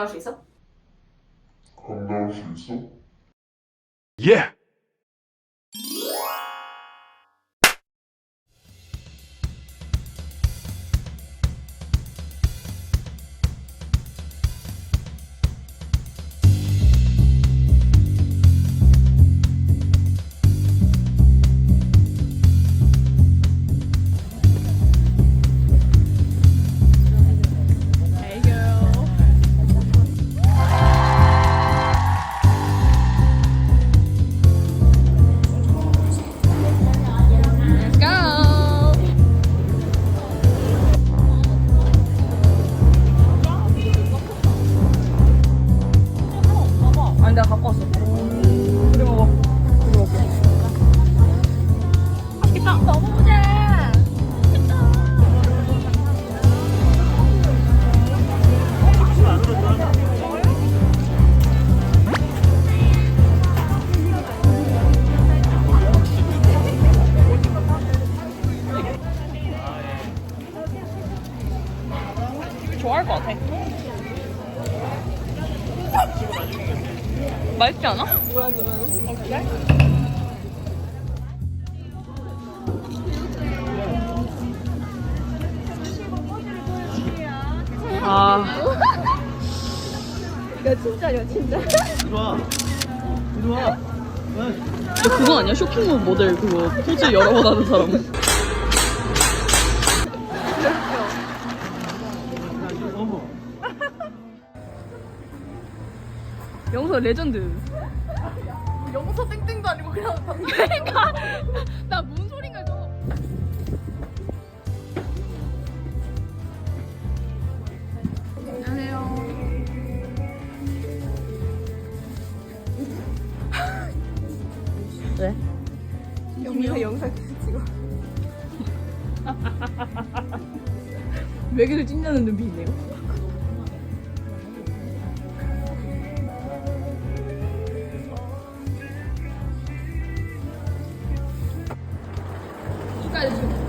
건강할 수 있어? 감당할 수 있어? 예! 맛있지 않아? 뭐야 그러면? 어, 그래? 아. 이리 와. 이리 와. 너 그거 아니야? 쇼핑몰 모델 그거 포즈 여러 번 하는 사람. 레전드. 영서 땡땡도 아니고 그냥 그러니까 나 뭔 소린가 저. 왜? 영미가 영상 찍어. 외계를 찐다는 눈빛이네요. 좀.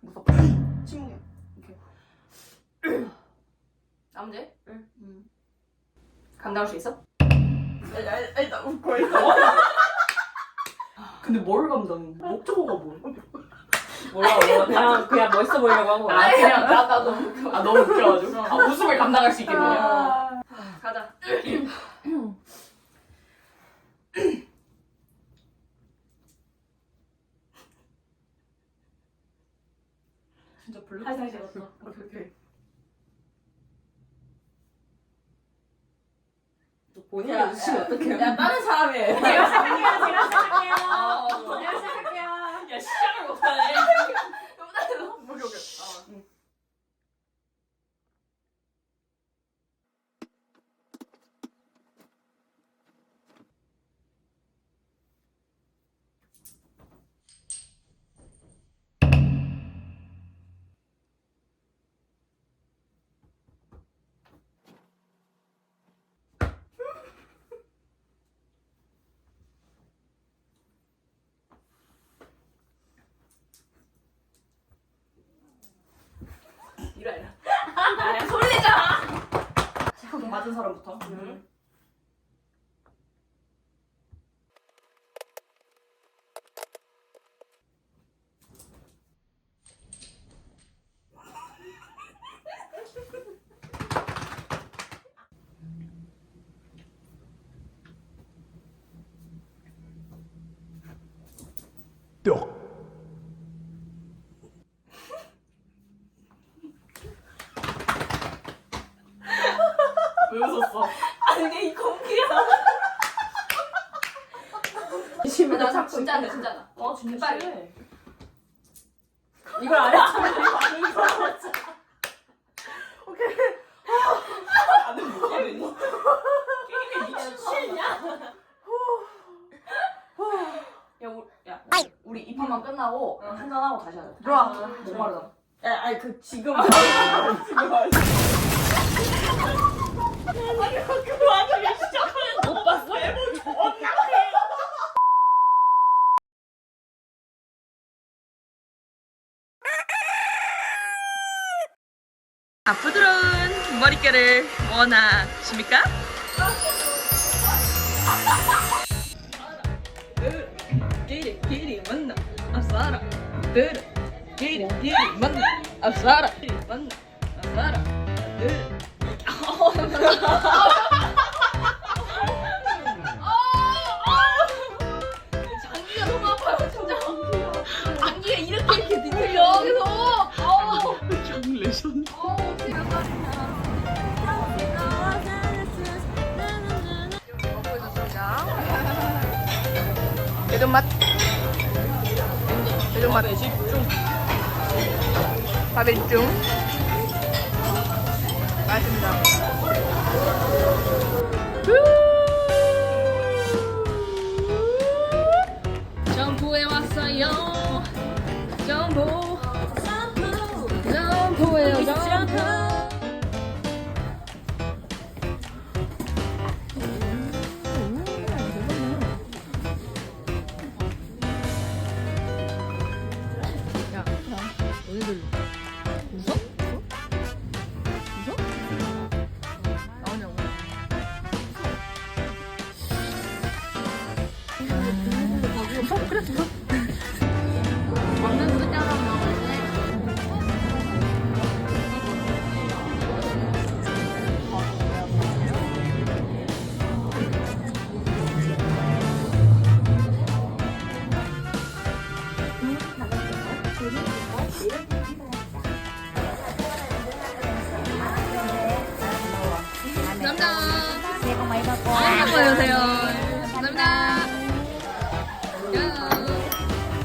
무섭다. 침묵이야. 이렇게. 남제? 응. 감당할 수 있어? 일단 웃고 있어. 근데 뭘 감당해? 목적어가 뭐야? 몰라 몰라 그냥 그냥 멋있어 보이려고 한 거야. 아 그냥 나 나도 아 너무 웃겨가지고 아, 웃음을 감당할 수 있겠느냐. 가자. 진짜 블루 살살 식었어. 오케이 오케이. 본인이 웃으시면 어떡해요? 야 다른 사람이에요. 제가 시작할게요. 제가 시작할게요. 아, 제가 시작할게요. 야 시작을 못하네. 오케이 오케이. 맞은 사람부터. 떡. 왜 웃었어? 아니 이 공기야. 나 자, 진짜네 진짜다. 어 진짜 빨리. 이걸 안 했잖아. 이거 안 했잖아. 오케이. 나는 뭐하니? 게임에 미치겠냐? 야, 우리, 야, 우리 이 판만 끝나고 한잔 하고 다시 하자. 좋아. 목마르다. 야, 아니 그 지금 지금 말이야. 그 와중에 시작하는 못 봤어? 아, 부드러운 머릿결을 원하십니까? 끼리 끼리 만나 아싸라 들 끼리 끼리 만나 아싸라 끼리 만나 아싸라 들 장기가 너무 아파요 진짜 장기가 이렇게 이렇게 여기서 아우 레전 매운맛 매운맛 집중 밥에 집중 맛있습니다 너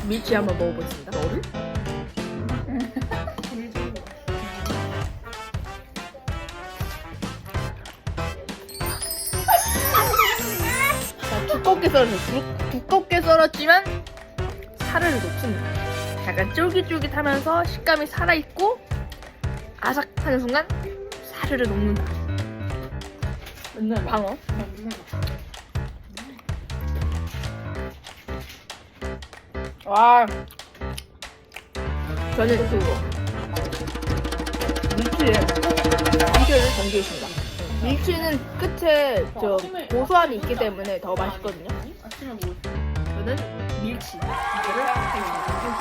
밀치 한번 먹어보겠습니다. 너를? 자, 두껍게. 두, 두껍게 썰었지만 살을 놓습니다. 약간 쫄깃쫄깃하면서 식감이 살아있고 아삭하는 순간 사르르 녹는다. 맨날 방어. 와. 저는 그거 밀치에 밀치를 담기겠습니다. 밀치는 끝에 저 고소함이 있기 때문에 더 맛있거든요. 저는 밀치 이거를 담깁니다.